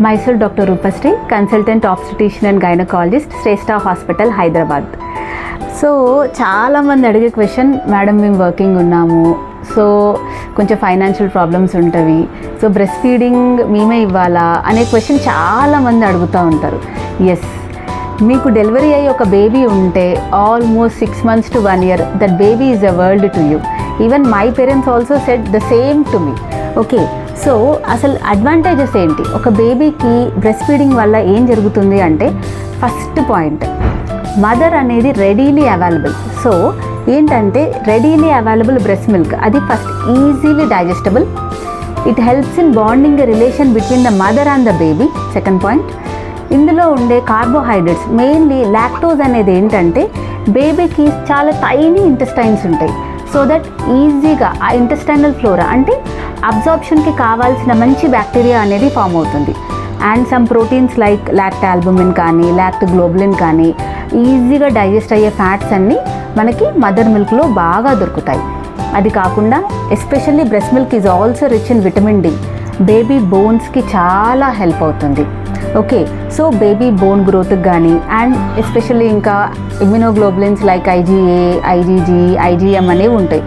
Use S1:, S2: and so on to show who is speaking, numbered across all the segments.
S1: Mysore doctor Roopashree consultant obstetrician and gynaecologist Shreshta hospital Hyderabad. So చాలామంది అడిగే question madam మేము working ఉన్నాము. So కొంచెం ఫైనాన్షియల్ ప్రాబ్లమ్స్ ఉంటవి. సో బ్రెస్ట్ ఫీడింగ్ మేమే ఇవ్వాలా? అనే క్వశ్చన్ చాలామంది అడుగుతూ ఉంటారు. ఎస్ మీకు డెలివరీ అయ్యి ఒక బేబీ ఉంటే almost six months to one year that baby is a world to you. Even my parents also set the same to me okay so అసలు అడ్వాంటేజెస్ ఏంటి? ఒక బేబీకి బ్రెస్ట్ ఫీడింగ్ వల్ల ఏం జరుగుతుంది అంటే ఫస్ట్ పాయింట్ మదర్ అనేది రెడీలీ అవైలబుల్ సో ఏంటంటే రెడీలీ అవైలబుల్ బ్రెస్ట్ మిల్క్ అది first easily digestible it helps in bonding relation between the mother and the baby second point ఇందులో ఉండే కార్బోహైడ్రేట్స్ మెయిన్లీ లాక్టోజ్ అనేది ఏంటంటే బేబీకి చాలా టైనీ ఇంటెస్టైన్స్ ఉంటాయి. సో దట్ ఈజీగా ఆ ఇంటెస్టైనల్ ఫ్లోరా అంటే అబ్జార్ప్షన్కి కావాల్సిన మంచి బ్యాక్టీరియా అనేది ఫామ్ అవుతుంది. And some proteins like lactalbumin కానీ లాక్ట్ గ్లోబులిన్ కానీ ఈజీగా డైజెస్ట్ అయ్యే ఫ్యాట్స్ అన్నీ మనకి మదర్ మిల్క్లో బాగా దొరుకుతాయి. అది కాకుండా especially breast milk is also rich in vitamin D. Baby బోన్స్కి చాలా హెల్ప్ అవుతుంది. ఓకే సో బేబీ బోన్ గ్రోత్కి కానీ అండ్ ఎస్పెషల్లీ ఇంకా immunoglobulins like IgA IgG IgM అనేవి ఉంటాయి.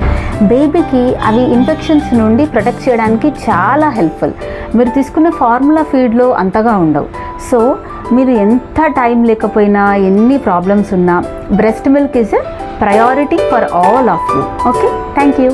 S1: బేబీకి అవి ఇన్ఫెక్షన్స్ నుండి ప్రొటెక్ట్ చేయడానికి చాలా హెల్ప్ఫుల్. మీరు తీసుకున్న ఫార్ములా ఫీడ్లో అంతగా ఉండవు. సో మీరు ఎంత టైం లేకపోయినా ఎన్ని ప్రాబ్లమ్స్ ఉన్నా breast milk is a priority for all of you. Okay thank you.